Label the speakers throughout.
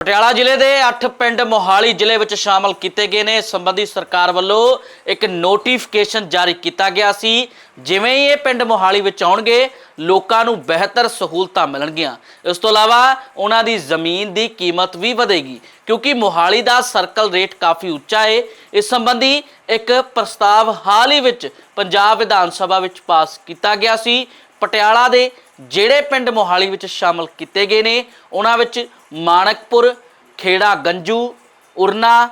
Speaker 1: ਪਟਿਆਲਾ ਜ਼ਿਲ੍ਹੇ ਦੇ 8 ਪਿੰਡ ਮੋਹਾਲੀ ਜ਼ਿਲ੍ਹੇ ਵਿੱਚ ਸ਼ਾਮਲ ਕੀਤੇ ਗਏ ਨੇ। ਇਸ ਸੰਬੰਧੀ ਸਰਕਾਰ ਵੱਲੋਂ ਇੱਕ ਨੋਟੀਫਿਕੇਸ਼ਨ ਜਾਰੀ ਕੀਤਾ ਗਿਆ ਸੀ। ਜਿਵੇਂ ਹੀ ਇਹ ਪਿੰਡ ਮੋਹਾਲੀ ਵਿੱਚ ਆਉਣਗੇ, ਲੋਕਾਂ ਨੂੰ ਬਿਹਤਰ ਸਹੂਲਤਾਂ ਮਿਲਣਗੀਆਂ। ਇਸ ਤੋਂ ਇਲਾਵਾ ਉਹਨਾਂ ਦੀ ਜ਼ਮੀਨ ਦੀ ਕੀਮਤ ਵੀ ਵਧੇਗੀ, ਕਿਉਂਕਿ ਮੋਹਾਲੀ ਦਾ ਸਰਕਲ ਰੇਟ ਕਾਫੀ ਉੱਚਾ ਹੈ ਇਸ ਸੰਬੰਧੀ ਇੱਕ ਪ੍ਰਸਤਾਵ ਹਾਲ ਹੀ ਵਿੱਚ ਪੰਜਾਬ ਵਿਧਾਨ ਸਭਾ ਵਿੱਚ ਪਾਸ ਕੀਤਾ ਗਿਆ ਸੀ। ਪਟਿਆਲਾ ਦੇ ਜਿਹੜੇ ਪਿੰਡ ਮੋਹਾਲੀ ਵਿੱਚ ਸ਼ਾਮਲ ਕੀਤੇ ਗਏ ਨੇ, ਉਹਨਾਂ ਵਿੱਚ ਮਾਣਕਪੁਰ ਖੇੜਾ ਗੰਜੂ, ਉਰਨਾ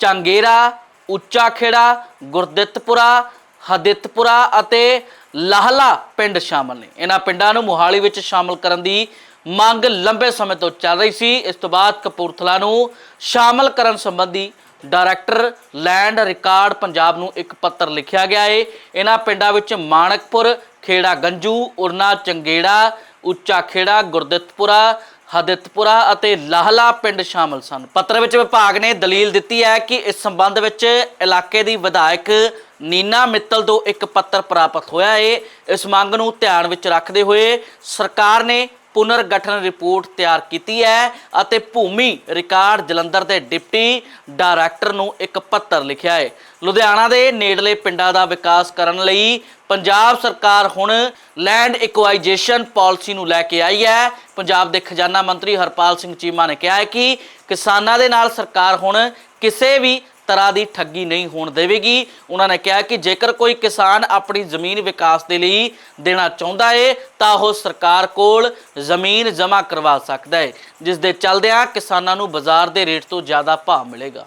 Speaker 1: ਚਾਂਗੇਰਾ ਉੱਚਾ ਖੇੜਾ, ਗੁਰਦਿੱਤਪੁਰਾ, ਹਦਿੱਤਪੁਰਾ ਅਤੇ ਲਾਹਲਾ ਪਿੰਡ ਸ਼ਾਮਲ ਨੇ। ਇਹਨਾਂ ਪਿੰਡਾਂ ਨੂੰ ਮੋਹਾਲੀ ਵਿੱਚ ਸ਼ਾਮਲ ਕਰਨ ਦੀ ਮੰਗ ਲੰਬੇ ਸਮੇਂ ਤੋਂ ਚੱਲ ਰਹੀ ਸੀ। ਇਸ ਤੋਂ ਬਾਅਦ ਕਪੂਰਥਲਾ ਨੂੰ ਸ਼ਾਮਲ ਕਰਨ ਸੰਬੰਧੀ ਡਾਇਰੈਕਟਰ ਲੈਂਡ ਰਿਕਾਰਡ ਪੰਜਾਬ ਨੂੰ ਇੱਕ ਪੱਤਰ ਲਿਖਿਆ ਗਿਆ ਏ। ਇਹਨਾਂ ਪਿੰਡਾਂ ਵਿੱਚ ਮਾਣਕਪੁਰ ਖੇੜਾ ਗੰਜੂ, ਉਰਨਾ ਚੰਗੇੜਾ, ਉੱਚਾ ਖੇੜਾ, ਗੁਰਦਿੱਤਪੁਰਾ, ਹਦਿਤਪੁਰਾ ਅਤੇ ਲਾਹਲਾ ਪਿੰਡ ਸ਼ਾਮਲ ਸਨ। ਪੱਤਰ ਵਿੱਚ ਵਿਭਾਗ ਨੇ ਦਲੀਲ ਦਿੱਤੀ ਹੈ ਕਿ ਇਸ ਸੰਬੰਧ ਵਿੱਚ ਇਲਾਕੇ ਦੀ ਵਿਧਾਇਕ ਨੀਨਾ ਮਿੱਤਲ ਤੋਂ ਇੱਕ ਪੱਤਰ ਪ੍ਰਾਪਤ ਹੋਇਆ ਹੈ ਇਸ ਮੰਗ ਨੂੰ ਧਿਆਨ ਵਿੱਚ ਰੱਖਦੇ ਹੋਏ ਸਰਕਾਰ ਨੇ ਪੁਨਰਗਠਨ ਰਿਪੋਰਟ ਤਿਆਰ ਕੀਤੀ ਹੈ ਅਤੇ ਭੂਮੀ ਰਿਕਾਰਡ ਜਲੰਧਰ ਦੇ ਡਿਪਟੀ ਡਾਇਰੈਕਟਰ ਨੂੰ ਇੱਕ ਪੱਤਰ ਲਿਖਿਆ ਹੈ। ਲੁਧਿਆਣਾ ਦੇ ਨੇੜਲੇ ਪਿੰਡਾਂ ਦਾ ਵਿਕਾਸ ਕਰਨ ਲਈ ਪੰਜਾਬ ਸਰਕਾਰ ਹੁਣ ਲੈਂਡ ਇਕੁਆਈਜੇਸ਼ਨ ਪਾਲਿਸੀ ਨੂੰ ਲੈ ਕੇ ਆਈ ਹੈ। ਪੰਜਾਬ ਦੇ ਖਜ਼ਾਨਾ ਮੰਤਰੀ ਹਰਪਾਲ ਸਿੰਘ ਚੀਮਾ ਨੇ ਕਿਹਾ ਹੈ ਕਿ ਕਿਸਾਨਾਂ ਦੇ ਨਾਲ ਸਰਕਾਰ ਹੁਣ ਕਿਸੇ ਵੀ ਤਰ੍ਹਾਂ ਦੀ ਠੱਗੀ ਨਹੀਂ ਹੋਣ ਦੇਵੇਗੀ। ਉਹਨਾਂ ਨੇ ਕਿਹਾ ਕਿ ਜੇਕਰ ਕੋਈ ਕਿਸਾਨ ਆਪਣੀ ਜ਼ਮੀਨ ਵਿਕਾਸ ਦੇ ਲਈ ਦੇਣਾ ਚਾਹੁੰਦਾ ਹੈ ਤਾਂ ਉਹ ਸਰਕਾਰ ਕੋਲ ਜ਼ਮੀਨ ਜਮ੍ਹਾਂ ਕਰਵਾ ਸਕਦਾ ਹੈ ਜਿਸ ਦੇ ਚੱਲਦਿਆਂ ਕਿਸਾਨਾਂ ਨੂੰ ਬਾਜ਼ਾਰ ਦੇ ਰੇਟ ਤੋਂ ਜ਼ਿਆਦਾ ਭਾਅ ਮਿਲੇਗਾ।